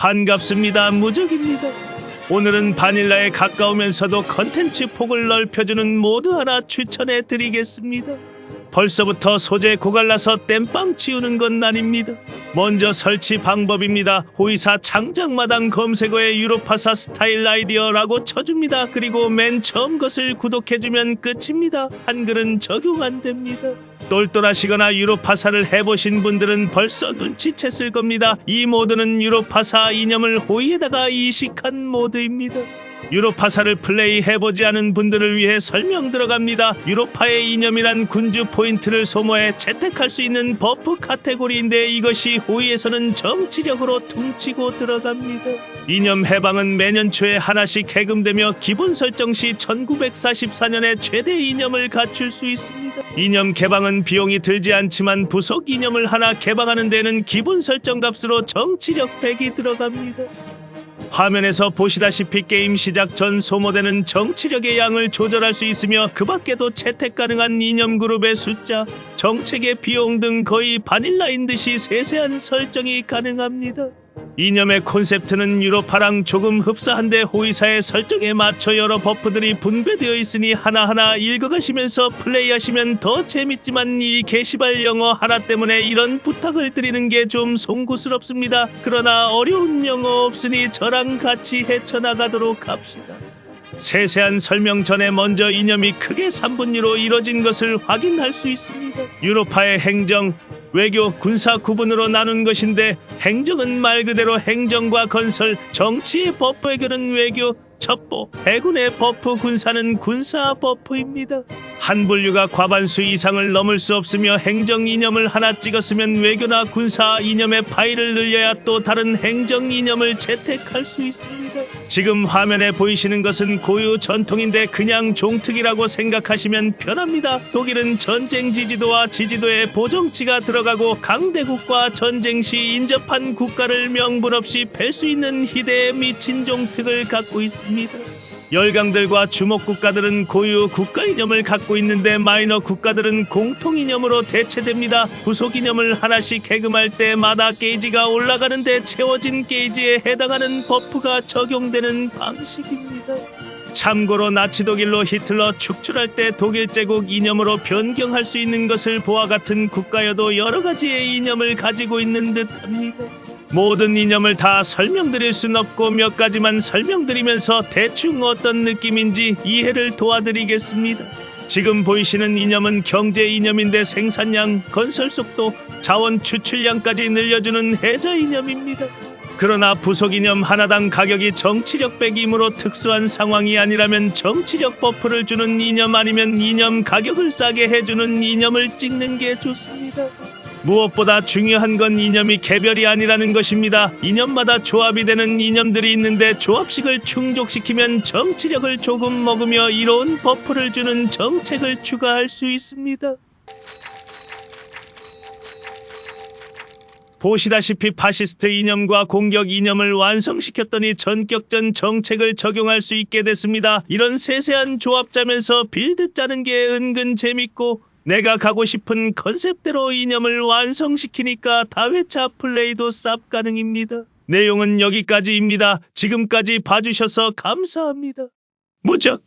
반갑습니다. 무적입니다. 오늘은 바닐라에 가까우면서도 컨텐츠 폭을 넓혀주는 모드 하나 추천해 드리겠습니다. 벌써부터 소재 고갈라서 땜빵 치우는 건 아닙니다. 먼저 설치 방법입니다. 호이사 창작마당 검색어에 유로파사 스타일 아이디어라고 쳐줍니다. 그리고 맨 처음 것을 구독해주면 끝입니다. 한글은 적용 안 됩니다. 똘똘하시거나 유로파사를 해보신 분들은 벌써 눈치챘을 겁니다. 이 모드는 유로파사 이념을 호이에다가 이식한 모드입니다. 유로파사를 플레이해보지 않은 분들을 위해 설명 들어갑니다. 유로파의 이념이란 군주 포인트를 소모해 채택할 수 있는 버프 카테고리인데 이것이 호위에서는 정치력으로 퉁치고 들어갑니다. 이념 해방은 매년 초에 하나씩 해금되며 기본 설정 시 1944년에 최대 이념을 갖출 수 있습니다. 이념 개방은 비용이 들지 않지만 부속 이념을 하나 개방하는 데는 기본 설정 값으로 정치력 100이 들어갑니다. 화면에서 보시다시피 게임 시작 전 소모되는 정치력의 양을 조절할 수 있으며 그 밖에도 채택 가능한 이념 그룹의 숫자, 정책의 비용 등 거의 바닐라인 듯이 세세한 설정이 가능합니다. 이념의 콘셉트는 유로파랑 조금 흡사한데 호위사의 설정에 맞춰 여러 버프들이 분배되어 있으니 하나하나 읽어가시면서 플레이하시면 더 재밌지만 이 게시발 영어 하나 때문에 이런 부탁을 드리는 게 좀 송구스럽습니다. 그러나 어려운 영어 없으니 저랑 같이 헤쳐나가도록 합시다. 세세한 설명 전에 먼저 이념이 크게 3분위로 이뤄진 것을 확인할 수 있습니다. 유로파의 행정, 외교, 군사 구분으로 나눈 것인데 행정은 말 그대로 행정과 건설, 정치의 버프 해결은 외교, 첩보, 해군의 버프 군사는 군사 버프입니다. 한 분류가 과반수 이상을 넘을 수 없으며 행정 이념을 하나 찍었으면 외교나 군사 이념의 파일을 늘려야 또 다른 행정 이념을 채택할 수 있습니다. 지금 화면에 보이시는 것은 고유 전통인데 그냥 종특이라고 생각하시면 편합니다. 독일은 전쟁 지지도와 지지도에 보정치가 들어가고 강대국과 전쟁 시 인접한 국가를 명분 없이 팰수 있는 희대의 미친 종특을 갖고 있습니다. 열강들과 주목 국가들은 고유 국가 이념을 갖고 있는데 마이너 국가들은 공통 이념으로 대체됩니다. 부속 이념을 하나씩 해금할 때마다 게이지가 올라가는데 채워진 게이지에 해당하는 버프가 적용되는 방식입니다. 참고로 나치 독일로 히틀러 축출할 때 독일 제국 이념으로 변경할 수 있는 것을 보아 같은 국가여도 여러 가지의 이념을 가지고 있는 듯합니다. 모든 이념을 다 설명드릴 순 없고 몇 가지만 설명드리면서 대충 어떤 느낌인지 이해를 도와드리겠습니다. 지금 보이시는 이념은 경제 이념인데 생산량, 건설 속도, 자원 추출량까지 늘려주는 해저 이념입니다. 그러나 부속 이념 하나당 가격이 정치력 100이므로 특수한 상황이 아니라면 정치력 버프를 주는 이념 아니면 이념 가격을 싸게 해주는 이념을 찍는 게 좋습니다. 무엇보다 중요한 건 이념이 개별이 아니라는 것입니다. 이념마다 조합이 되는 이념들이 있는데 조합식을 충족시키면 정치력을 조금 먹으며 이로운 버프를 주는 정책을 추가할 수 있습니다. 보시다시피 파시스트 이념과 공격 이념을 완성시켰더니 전격전 정책을 적용할 수 있게 됐습니다. 이런 세세한 조합 짜면서 빌드 짜는 게 은근 재밌고 내가 가고 싶은 컨셉대로 이념을 완성시키니까 다회차 플레이도 쌉 가능입니다. 내용은 여기까지입니다. 지금까지 봐주셔서 감사합니다. 무적